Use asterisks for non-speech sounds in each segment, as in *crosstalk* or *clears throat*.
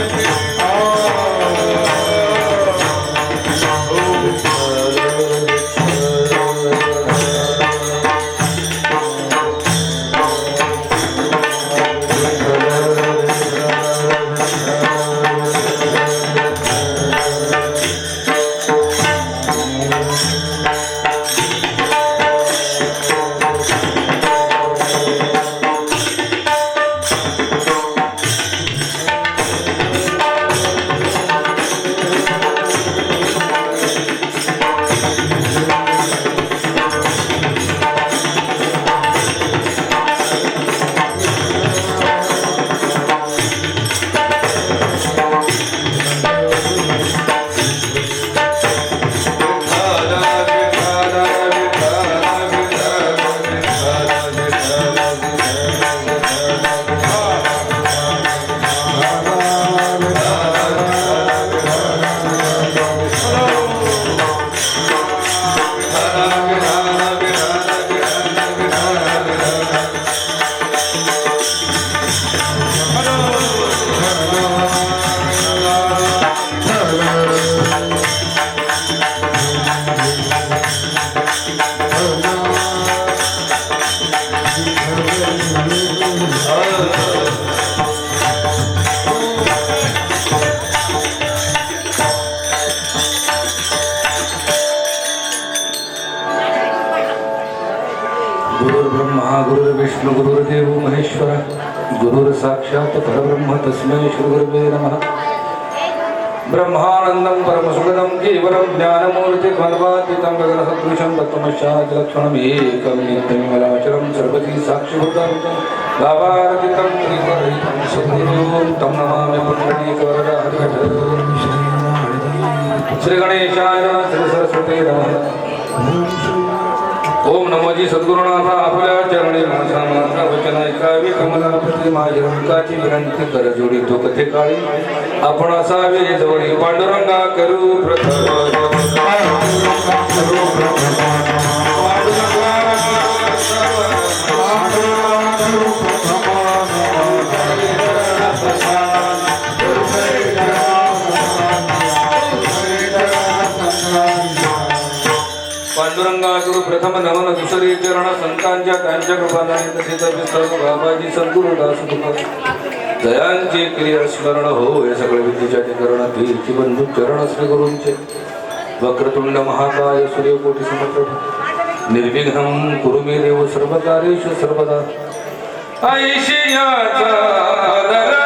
Amen. तस्मै श्रीगुरुवे नमः। ब्रह्मानन्दं परमसुगदं केवलं ज्ञानमूर्ति सर्वातीतं गगनसदृशं तत्त्वमश्चादिलक्षणमेकं नित्यमिमलाचरं सर्वती साक्षिभूतं भावारतितं त्रिवरहितं सद्गुरुं तं नमामि पुण्डरीकवरदा श्रीगणेशाय श्रीसरस्वती नमः। ओम नमोजी सद्गुरुनाथा आपल्या चरणी माझा माझा वचन ऐकावे कमलापती माझ्या अंकाची विनंती कर जोडी तो कथे काळी. आपण असावे जवळी पांडुरंगा करू प्रथम. गुरु प्रथम नमन दुसरे चरण संतांच्या त्यांच्या कृपाने तसेच सर्व बाबाजी सद्गुरु दास तुका जयांचे क्रिया स्मरण हो हे सगळे विद्येच्या ठिकरण धीरची बंधू चरण श्री गुरूंचे. वक्रतुंड महाकाय सूर्यकोटी समत्र. निर्विघ्नं कुरु मे देव सर्वकार्येषु सर्वदा. ऐशियाचा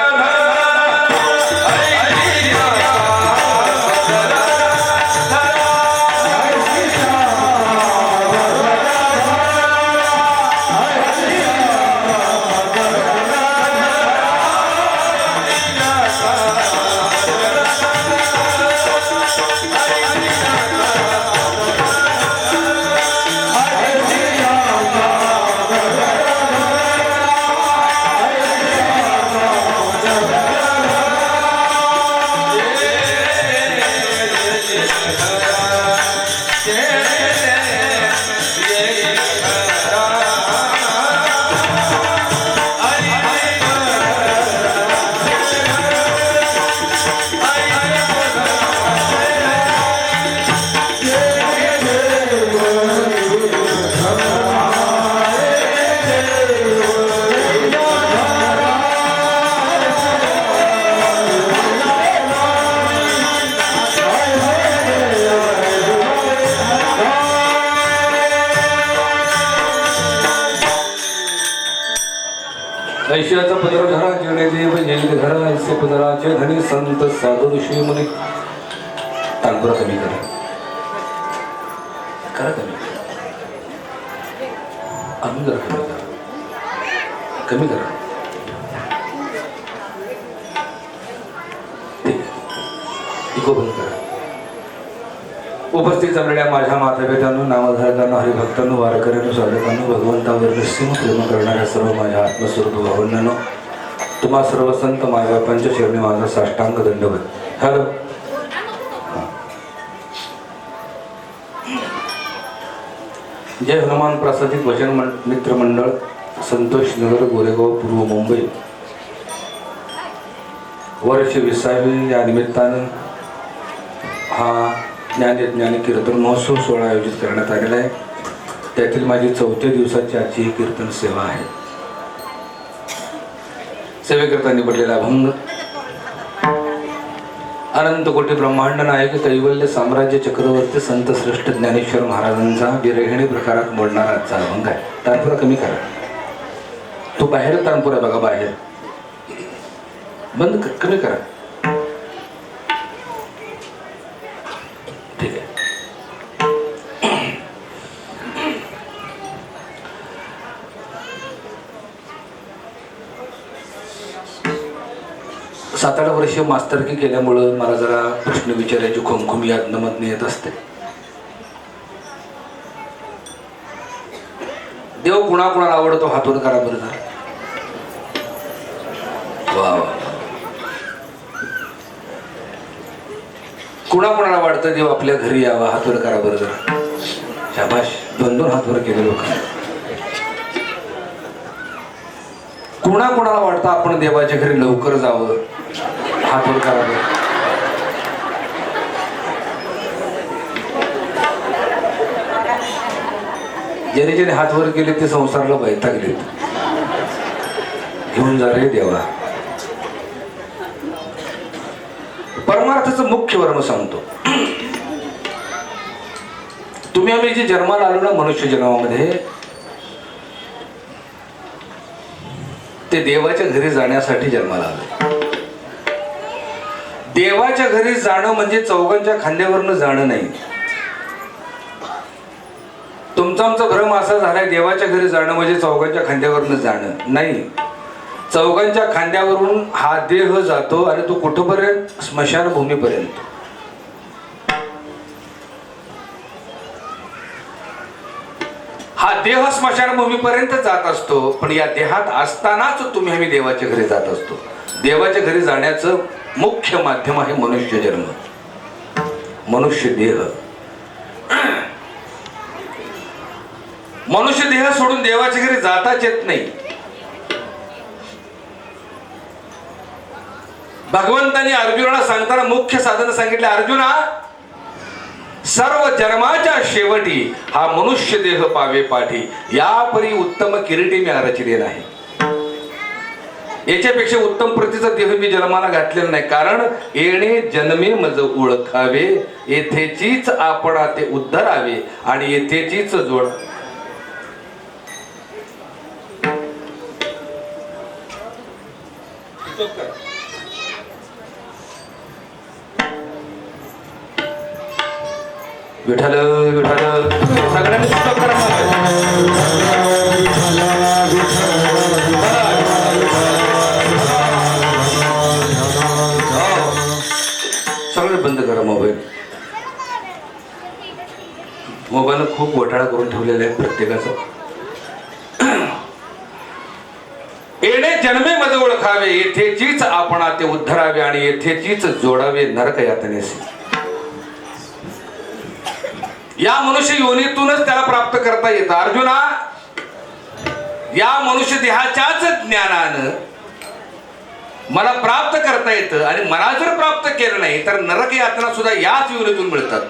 राजे धनी संत साधू ऋषी मुनी. तानपुरा कमी करा. करा कमी. अजून जरा कमी करा. कमी करा. इको बंद करा. उपस्थित झालेल्या माझ्या मातापित्यांनो नामधारकांना हरिभक्तांनो वारकऱ्यांनो स्वागतांनो भगवंतावर निश्चिम प्रेम करणाऱ्या सर्व माझ्या आत्मस्वरूप भावनांनो तुम्हा सर्व संत मायबापांच्या चरणी माझा साष्टांग दंडवत हॅलो. जय हनुमान प्रासादिक भजन मं- मित्र मंडळ संतोष नगर गोरेगाव पूर्व मुंबई. वर्ष विसावी या निमित्तानं हा ज्ञानयज्ञानी कीर्तन महोत्सव सोहळा आयोजित करण्यात आलेला आहे. त्यातील माझी चौथ्या दिवसाची आजची ही कीर्तन सेवा आहे. सेवेकरता निवडलेला अभंग. अनंत कोटी ब्रह्मांड नायक कैवल्य साम्राज्य चक्रवर्ती संत श्रेष्ठ ज्ञानेश्वर महाराजांचा विरहिणी प्रकारात मोडणारा आजचा अभंग आहे. तानपुरा कमी करा. तो बाहेर तानपुरा बघा बाहेर. बंद कमी करा. वर्ष मास्तरकी केल्यामुळं मला जरा प्रश्न विचारायची खोमखोमी यातनमधनं येत असते. देव कुणाकुणाला आवडतो हातवर करा बरं जरा. वा वा कुणाकुणाला वाटतं देव आपल्या घरी यावा हातवर करा बरं जरा. शाबाश. दोन दोन हातवर केले लोक. कुणाकुणाला वाटतं आपण देवाच्या घरी लवकर जावं? हातवर करावे ज्याने ज्याने हात वर केले ते संसाराला वैतागलेत घेऊन जा रे देवा. परमार्थाच मुख्य वर्म सांगतो. तुम्ही आम्ही जे जन्माला आलो ना मनुष्य जन्मामध्ये ते देवाच्या घरी जाण्यासाठी जन्माला आले देवाच्या घरी जाणं म्हणजे चौघांच्या खांद्यावरनं जाणं नाही. तुमचा आमचा भ्रम असा झालाय देवाच्या घरी जाणं म्हणजे चौघांच्या खांद्यावरनं जाणं. नाही. चौघांच्या खांद्यावरून हा देह जातो आणि तो कुठपर्यंत? स्मशानभूमीपर्यंत. हा देह स्मशानभूमीपर्यंत जात असतो पण या देहात असतानाच तुम्ही आम्ही देवाच्या घरी जात असतो. देवाच्या घरी जाण्याचं मुख्य माध्यम आहे मनुष्य जन्म. मनुष्य देह. मनुष्य देह सोडून देवाच्या घरी जाताच येत नाही. भगवंतांनी अर्जुनाला सांगताना मुख्य साधन सांगितले अर्जुना सर्व जन्माच्या शेवटी हा मनुष्य देह पावे पाठी. यापरी उत्तम किरीटी मी रचले नाही याच्यापेक्षा उत्तम प्रतीचा देह मी जन्माला घातलेला नाही. कारण येणे जन्मे मज ओळखावे येथेचीच आपण ते उद्धरावे आणि येथेचीच जोड. विठाल विठाल सगळ्यांनी खूप घोटाळा करून ठेवलेला आहे प्रत्येकाचा. येणे जन्मे मध्ये ओळखावे येथेचीच आपण ते उद्धरावे आणि येथेचीच जोडावे नरक यातनेसी या मनुष्य योनीतूनच त्याला प्राप्त करता येतं. अर्जुना या मनुष्य देहाच्याच ज्ञानानं मला प्राप्त करता येतं आणि मला जर प्राप्त केलं नाही तर नरक यातना सुद्धा याच योनीतून मिळतात.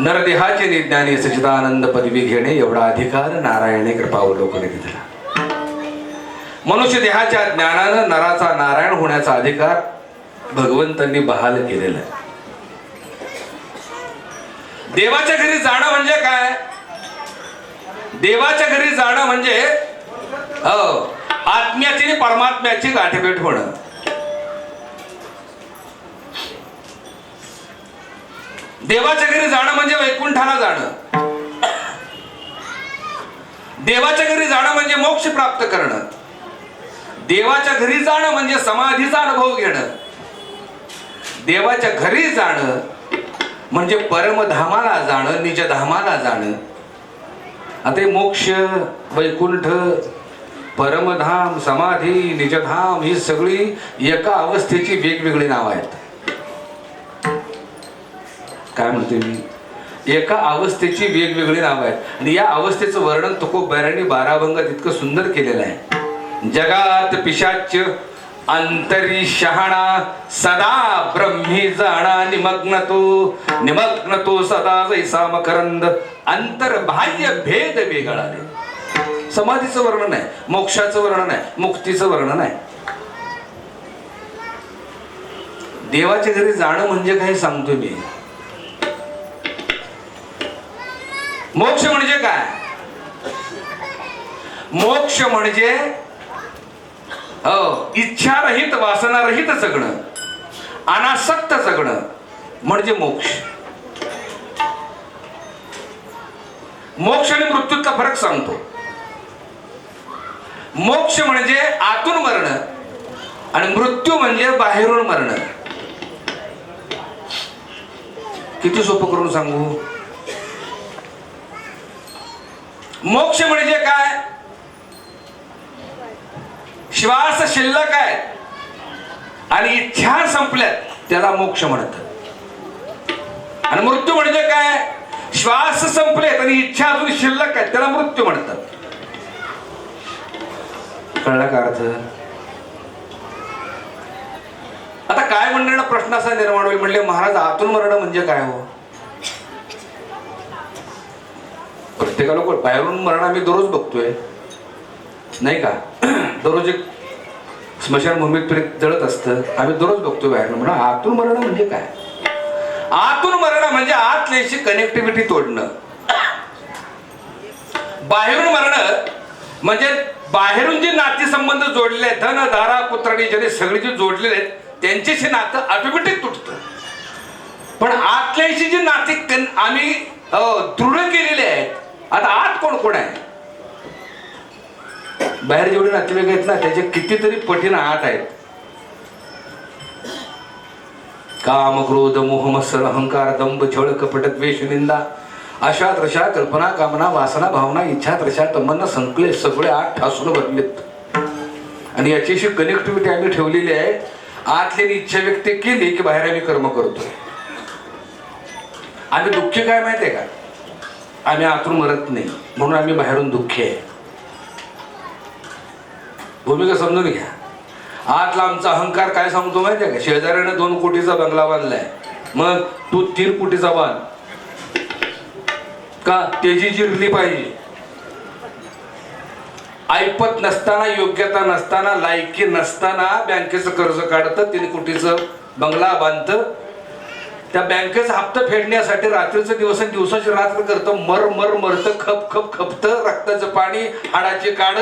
नरदेहाचे निज्ञानी सचिदानंद पदवी घेणे एवढा अधिकार नारायणे कृपावलोकने दिला. मनुष्य देहाच्या ज्ञानानं नराचा नारायण होण्याचा अधिकार भगवंतांनी बहाल केलेला आहे. देवाच्या घरी जाणं म्हणजे काय? देवाच्या घरी जाणं म्हणजे हो आत्म्याची आणि परमात्म्याची गाठभेट होणं. देवाच्या घरी जाणं म्हणजे वैकुंठाला जाणं. देवाच्या घरी जाणं म्हणजे मोक्ष प्राप्त करणं. देवाच्या घरी जाणं म्हणजे समाधीचा अनुभव घेणं. देवाच्या घरी जाणं म्हणजे परमधामाला जाणं निजधामाला जाणं. आता मोक्ष वैकुंठ परमधाम समाधी निजधाम ही सगळी एका अवस्थेची वेगवेगळी नावं आहेत. काय म्हणते मी? एका अवस्थेची वेगवेगळी नावं आहेत. आणि या अवस्थेचं वर्णन तुकोबारांनी बाराभंगात इतकं सुंदर केलेलं आहे. जगात पिशाच अंतरी शहाणा सदा ब्रह्मी जाणा निमग्न तो निमग्न तो सदा जैसा मकरंद. अंतर्बाह्य भेद वेगळाले. समाधीचं वर्णन आहे मोक्षाचं वर्णन आहे मुक्तीचं वर्णन आहे. देवाच्या घरी जाणं म्हणजे काय सांगतो मी? मोक्ष म्हणजे काय? मोक्ष म्हणजे हो इच्छारहित वासनारहित जगणं. अनासक्त जगणं म्हणजे मोक्ष. मोक्ष आणि मृत्यूतला फरक सांगतो. मोक्ष म्हणजे आतून मरण आणि मृत्यू म्हणजे बाहेरून मरण. किती सोपं करून सांगू? मोक्ष म्हणजे काय? श्वास शिल्लक आहे. आणि इच्छा संपल्यात त्याला मोक्ष म्हणतात. आणि मृत्यू म्हणजे काय? श्वास संपलेत आणि इच्छा अजून शिल्लक आहे त्याला मृत्यू म्हणतात. कळला का अर्थ? आता काय म्हणण्याचा प्रश्न असा निर्माण होईल म्हणले महाराज आतून मरण म्हणजे काय हो? प्रत्येकाला कोण- बाहेरून मरण आम्ही दररोज बघतोय. नाही का? *clears throat* दररोज एक स्मशानभूमीत प्रेत जळत असतं. आम्ही दररोज बघतोय बाहेरून. म्हणून आतून मरण म्हणजे काय? आतून मरण म्हणजे आतल्याशी कनेक्टिव्हिटी तोडणं. बाहेरून मरण म्हणजे बाहेरून जे नातेसंबंध जोडले आहेत धन धारा पुत्राणी जरी सगळे जे जोडलेले आहेत त्यांच्याशी नातं ऑटोमॅटिक तुटतं. पण आतल्याशी जी नाते आम्ही दृढ केलेले आहेत आता आत कोण कोण आहे? बाहेर जेवढे नातेवाईक आहेत ना त्याचे कितीतरी पटीनं आत आहेत. काम क्रोध मोह मत्सर अहंकार दंभ छळ कपट द्वेष निंदा अशा तशा कल्पना कामना वासना भावना इच्छा तशा तमन्ना संकले सगळे आत ठासून भरलेत. आणि याच्याशी कनेक्टिव्हिटी आम्ही ठेवलेली आहे. आतली इच्छा व्यक्त केली की बाहेर आम्ही कर्म करतोय. आम्ही दुःख काय माहिती आहे का? आम्ही आतून मरत नाही. म्हणून आम्ही बाहेरून दुःखी आहे. भूमिका समजून घ्या. आतला आमचा अहंकार काय सांगतो माहितीये का? शेजाऱ्याने दोन कोटीचा बंगला बांधलाय. मग तू तीन कोटीचा बांध. का? तेजी जिरली पाहिजे. ऐपत नसताना योग्यता नसताना लायकी नसताना बँकेचं कर्ज काढतं तीन कोटीचं बंगला बांधतं त्या बँकेचा हप्ता फेडण्यासाठी रात्रीचं दिवस आणि दिवसाची रात्र करतं. मर मर मरत खप खप खपत रक्ताचं पाणी हाडाची काढ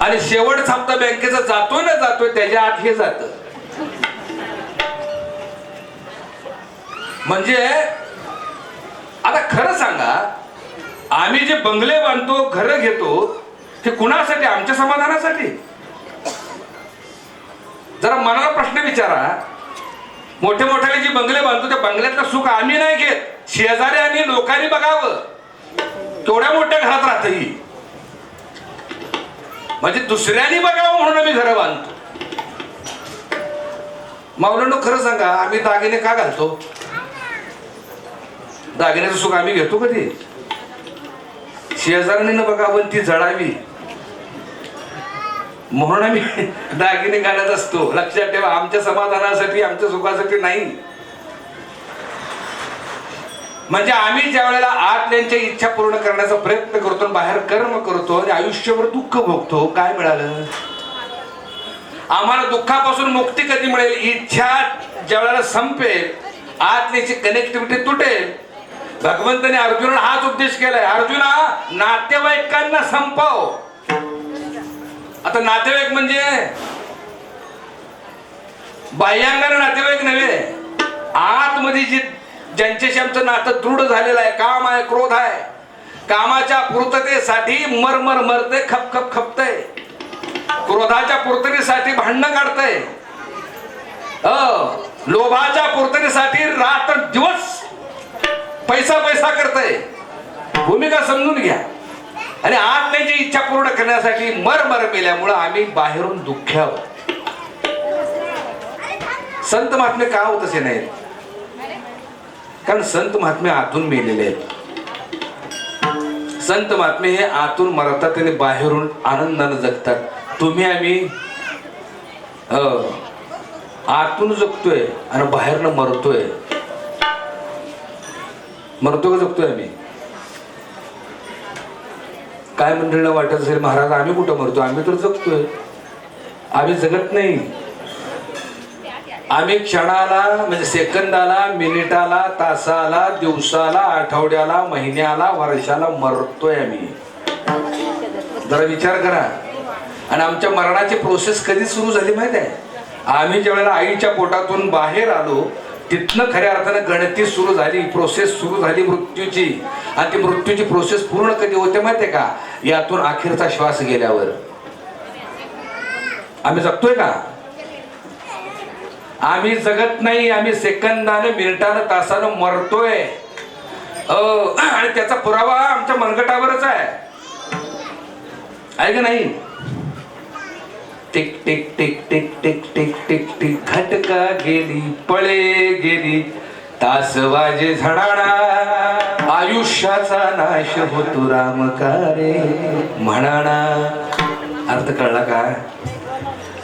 आणि शेवटचा हप्ता बँकेचा जातोय ना जातोय त्याच्या आत हे जात. म्हणजे आता खरं सांगा आम्ही जे बंगले बांधतो घरं घेतो ते कुणासाठी? आमच्या समाधानासाठी? जरा मनाला प्रश्न विचारा. मोठे मोठ्याने जे बंगले बांधतो त्या बंगल्यातलं सुख आम्ही नाही घेत. शेजारी आणि लोकांनी बघावं. तेवढ्या मोठ्या घरात राहत ही. म्हणजे दुसऱ्यांनी बघावं म्हणून आम्ही घरं बांधतो. मावलांनो खरं सांगा आम्ही दागिने का घालतो? दागिन्याचं सुख आम्ही घेतो कधी? शेजारणीनं बघावं ती जळावी. म्हणून आम्ही दागिने घालत असतो. लक्षात ठेवा आमच्या समाधानासाठी आमच्या सुखासाठी नाही. म्हणजे आम्ही ज्या वेळेला आतल्यांच्या इच्छा पूर्ण करण्याचा प्रयत्न करतो आणि बाहेर कर्म करतो आणि आयुष्यभर दुःख भोगतो काय मिळालं? आम्हाला दुःखापासून मुक्ती कधी मिळेल? इच्छा ज्या वेळेला संपेल आतल्याची कनेक्टिव्हिटी तुटेल. भगवंताने अर्जुनाला हाच उद्देश केलाय अर्जुना नातेवाईकांना संपव. आता नातेवाईक म्हणजे? बाह्यांगाने नातेवाईक नव्हे. आतमध्ये जी ज्यांच्याशी आमचं नातं दृढ झालेलं आहे काम आहे क्रोध आहे कामाच्या पूर्ततेसाठी मर मर मरते खप खप खपतय. क्रोधाच्या पूर्ततेसाठी भांडणं काढतय. अ, लोभाच्या पूर्ततेसाठी रात्र दिवस पैसा पैसा करतय. भूमिका समजून घ्या. आणि आत इच्छा पूर्ण करण्यासाठी मरमर मेल्यामुळं आम्ही बाहेरून दुःख्या आहोत. संत महात्मे का होत असे नाहीत? कारण संत महात्मे आतून मेलेले आहेत. संत महात्मे हे आतून मरतात आणि बाहेरून आनंदानं जगतात. तुम्ही आम्ही अं, आतून जगतोय आणि बाहेरनं मरतोय. मरतो का जगतोय आम्ही? काय मंडळीला वाटत असेल महाराज आम्ही कुठं मरतो? आम्ही तर जगतोय. आम्ही जगत नाही. आम्ही क्षणाला म्हणजे सेकंदाला मिनिटाला तासाला दिवसाला आठवड्याला महिन्याला वर्षाला मरतोय आम्ही. जरा विचार करा. आणि आमच्या मरणाची प्रोसेस कधी सुरू झाली माहिती आहे? आम्ही ज्या वेळेला आईच्या पोटातून बाहेर आलो तिथनं खऱ्या अर्थानं गणती सुरू झाली प्रोसेस सुरू झाली मृत्यूची आणि ती मृत्यूची प्रोसेस पूर्ण कधी होते माहिती आहे का? यातून अखेरचा श्वास गेल्यावर. आम्ही जगतोय का? आम्ही जगत नाही आम्ही सेकंदानं मिनिटानं तासानं मरतोय. आणि त्याचा पुरावा आमच्या मनगटावरच आहे. आहे का नाही? टिक टिक टिक टिक टिक टिक टिक टिक घटका गेली पळे गेली. तास वाजे झडाणा आयुष्याचा नाश होतो रामकारे. म्हणाणा अर्थ कळला का?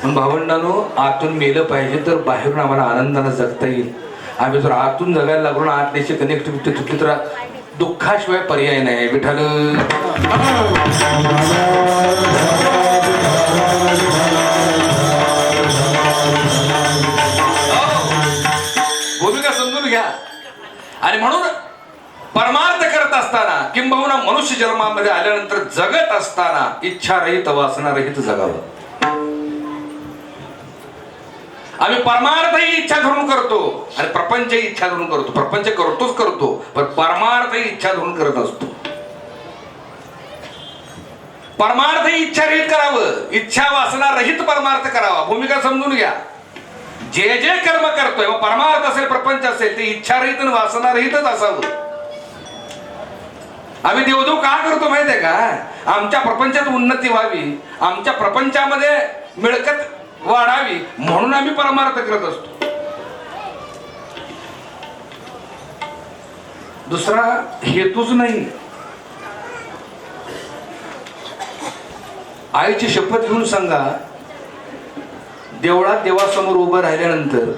पण भावंडानो आतून मेलं पाहिजे तर बाहेरून आम्हाला आनंदानं जगता येईल. आम्ही जर आतून जगायला लागलो ना आतल्याची कनेक्टिव्हिटी तुटली तर दुःखाशिवाय पर्याय नाही विठाल किंबहुना मनुष्य जन्मामध्ये आल्यानंतर जगत असताना इच्छा रहित वासनारहित जगावं. आम्ही परमार्थ ही इच्छा धरून करतो. आणि प्रपंच इच्छा धरून करतो. प्रपंच करतोच करतो. पण परमार्थ ही इच्छा धरून करत असतो. परमार्थ ही इच्छा रहित करावं. इच्छा वासना रहित परमार्थ करावा. भूमिका समजून घ्या. जे जे कर्म करतोय परमार्थ असेल प्रपंच असेल ते इच्छा रहित आणि वासना रहितच असावं. आम्ही देवदेव का करतो माहितीये का? आमच्या प्रपंचात उन्नती व्हावी आमच्या प्रपंचामध्ये मिळकत वाढावी म्हणून आम्ही परमार्थ करत असतो. दुसरा हेतूच नाही. आईची शपथ घेऊन सांगा देवळात देवासमोर उभं राहिल्यानंतर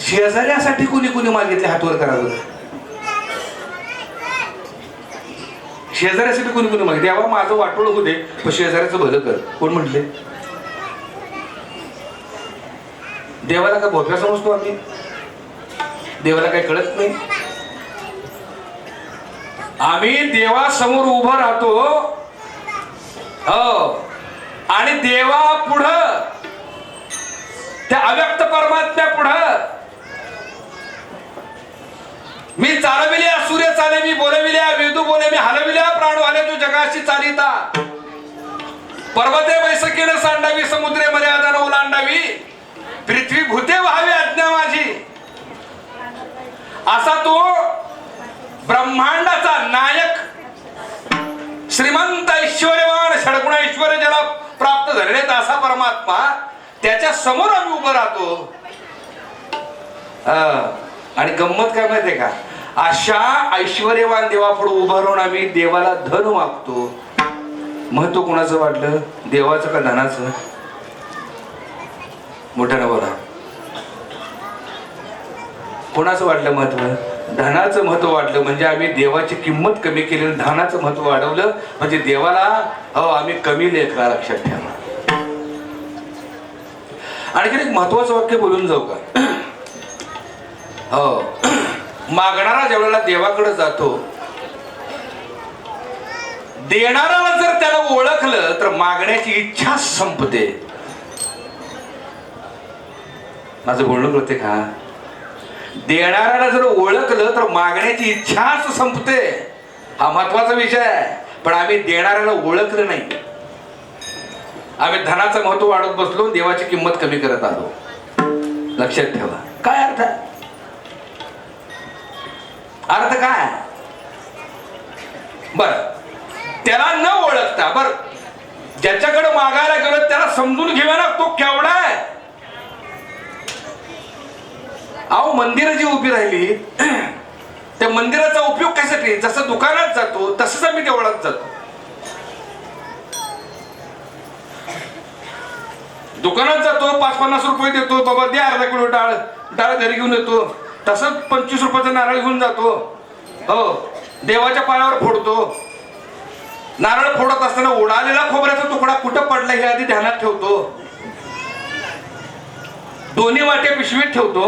शेजाऱ्यासाठी कुणी कुणी मागितले हातवर करावं? शेजाऱ्यासाठी कोणी कोणी म्हणते देवा माझं वाटोळ होऊ दे पण शेजाऱ्याचं भलं कर. कोण म्हटले? देवाला काय भोप्या समजतो आम्ही? देवाला काही कळत नाही? आम्ही देवासमोर उभं राहतो. हो. आणि देवा पुढं. त्या अव्यक्त परमात्म्या पुढं. मी चालविल्या सूर्य चाले मी बोलविल्या वेदू बोले मी हलविल्या प्राण वाले तू जगाशी चालिता. पर्वते बैसकीने सांडावी समुद्रे मर्यादा ओलांडावी पृथ्वी भूते व्हावी आज्ञा माझी. असा तो ब्रह्मांडाचा नायक श्रीमंत ऐश्वर्यवान षडगुण ऐश्वर्य ज्याला प्राप्त झालेले असा परमात्मा त्याच्यासमोर आम्ही उभं राहतो. आणि गंमत काय माहितीये का? अशा ऐश्वर्यवान देवापुढे उभा राहून आम्ही देवाला धन मागतो. महत्त्व कोणाचं वाटलं देवाचं का धनाचं? मोठ्यानं बोला. कोणाचं वाटलं महत्त्व? धनाचं महत्त्व वाटलं म्हणजे आम्ही देवाची किंमत कमी केली आणि धनाचं महत्त्व वाढवलं म्हणजे देवाला हो आम्ही कमी लेखला लक्षात ठेवा. आणखी एक महत्वाचं वाक्य बोलून जाऊ का? हो. मागणारा ज्यावेळेला देवाकडे जातो. देणाराला जर त्याला ओळखलं तर मागण्याची इच्छा संपते. माझं बोलणं कळते का? देणाऱ्याला जर ओळखलं तर मागण्याची इच्छाच संपते. हा महत्त्वाचा विषय आहे. पण आम्ही देणाऱ्याला ओळखलं नाही. आम्ही धनाचं महत्त्व वाढत बसलो देवाची किंमत कमी करत आलो. लक्षात ठेवा. काय अर्थ आहे? अर्थ काय? बर. त्याला न ओळखता बर. ज्याच्याकडे मागायला गेलो त्याला समजून घेऊया ना तो केवढा आहे? अहो मंदिर जी उभी राहिली *clears throat* त्या मंदिराचा उपयोग कशासाठी? जसं दुकानात जातो तसंच आम्ही देवळात जातो. दुकानात जातो पाच पन्नास रुपये देतो बाबा द्या अर्धा किलो डाळ डाळ घरी घेऊन येतो. तसंच पंचवीस रुपयाचा नारळ घेऊन जातो. हो देवाच्या पायावर फोडतो. नारळ फोडत असताना उडालेला खोबऱ्याचा तुकडा कुठं पडला हे आधी ध्यानात ठेवतो. दोन्ही वाटे पिशवीत ठेवतो.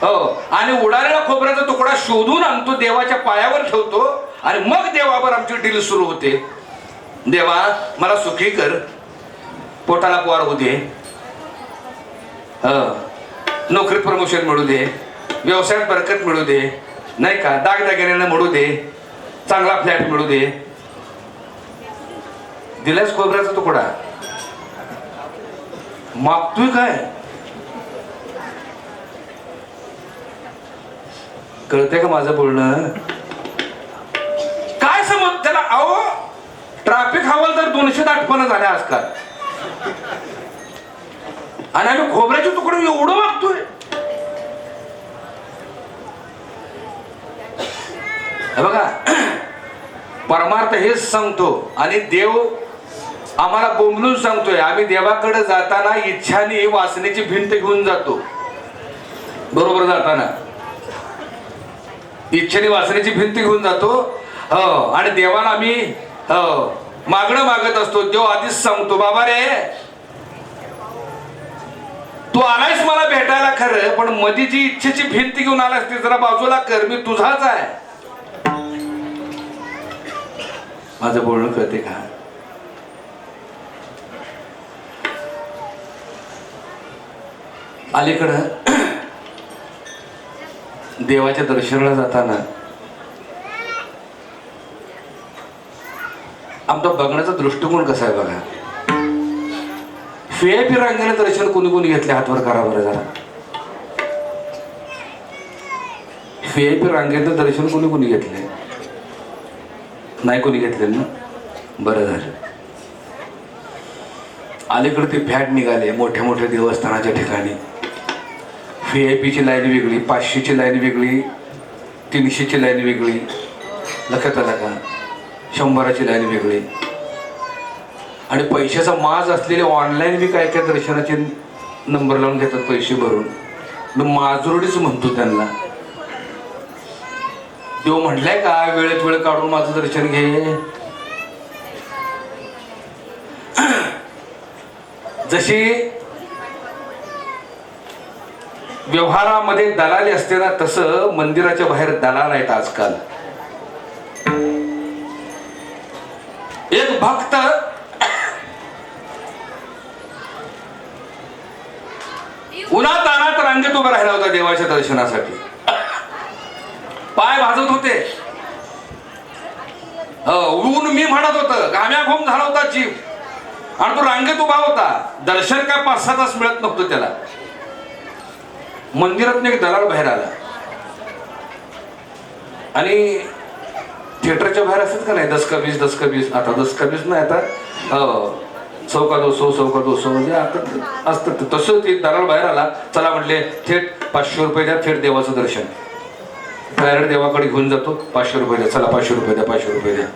हो आणि उडालेला खोबऱ्याचा तुकडा शोधून आणतो देवाच्या पायावर ठेवतो आणि मग देवावर आमची डील सुरू होते. देवा मला सुखी कर. पोटाला पोर होते हो. नोकरीत प्रमोशन मिळू दे व्यवसायात बरकत मिळू दे नाही का? दागदागिन्यांना मिळू दे चांगला फ्लॅट मिळू दे. दिलास खोबऱ्याचा तुकडा. मागतोय काय? कळतंय का माझं बोलणं? काय समज? त्याला अहो ट्रॅफिक हवालदार दोनशे आठवण झाल्या आजकाल. आणि आम्ही खोबऱ्याचे तुकडे एवढं वागतोय. बघा परमार्थ हेच सांगतो आणि देव आम्हाला बोंबलून सांगतोय आम्ही देवाकडे जाताना इच्छाने वासनेची भिंत घेऊन जातो. बरोबर जाताना. इच्छेने वासनेची भिंत घेऊन जातो. हो आणि देवाला आम्ही हो मागणं मागत असतो. देव आधीच सांगतो बाबा रे तू आलायस मला भेटायला खरं पण मधी जी इच्छेची भिंत घेऊन आलास ती जरा बाजूला कर मी तुझाच आहे. माझं बोलणं कळते का? अलीकडं देवाच्या दर्शनाला जाताना आमचा बघण्याचा दृष्टिकोन कसा आहे बघा. पी रांगेनं दर्शन कोणी कोणी घेतले? हातवर करा बरं जरा. पी रांगेचं दर्शन कोणी कोणी घेतले? नाही कोणी घेतले ना? बरं झालं. अलीकडे ते फॅट निघाले मोठ्या मोठ्या देवस्थानाच्या ठिकाणी. व्ही आय पीची लाईन वेगळी पाचशेची लाईन वेगळी तीनशेची लाईन वेगळी. लक्षात आलं का? शंभराची लाईन वेगळी. आणि पैशाचा माज असलेले ऑनलाईन बी काय काय दर्शनाचे नंबर लावून घेतात पैसे भरून. मी माजुरडीच म्हणतो त्यांना. देव म्हटलाय का वेळेत वेळ काढून माझं दर्शन घे. *clears throat* जशी व्यवहारामध्ये दलाली असते ना तसं मंदिराच्या बाहेर दलाल आहेत आजकाल. एक भक्त उन्हात तानात रांगेत उभा राहिला होता देवाच्या दर्शनासाठी. पाय भाजत होते. हो, ऊन मी म्हणत होत घाम्या घुम झाला होता जीव. आणि तो रांगेत उभा होता. दर्शन काय पाच सहा तास मिळत नव्हतं त्याला. मंदिरात एक दलाल बाहेर आला. आणि थिएटरच्या बाहेर असतात का नाही दस का वीस दस का वीस आता दस का वीस नाही आता. हो. अं, चौका दोसो चौका दोसो म्हणजे आता असतं तसं ते दलाल बाहेर आला चला म्हटले थेट पाचशे रुपये द्या थेट देवाचं दर्शन. डायरेक्ट देवाकडे घेऊन जातो पाचशे रुपये द्या चला पाचशे रुपये द्या पाचशे रुपये द्या.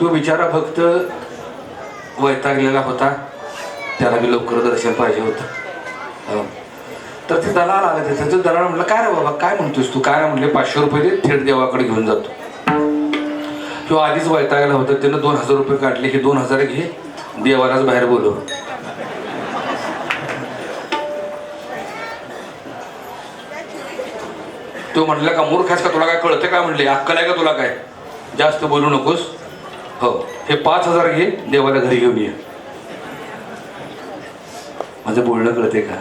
तो बिचारा फक्त वैतागलेला होता त्याला मी लवकर दर्शन पाहिजे होतं. तर ते दलाल आला ते त्याचं दलाल म्हटलं काय रे बाबा काय म्हणतोस तू? काय म्हणले पाचशे रुपये दे थेट देवाकडे घेऊन जातो. किंवा आधीच वैतागला होता त्यानं दोन हजार रुपये काढले की दोन हजार घे. देवालाच बाहेर बोलव. तो म्हटला का मूर्खास का तुला काय कळतं काय म्हणले अक्कल आहे का तुला काय? जास्त बोलू नकोस. हो हे पाच हजार घे देवाला घरी घेऊन ये. माझं बोलणं कळते का?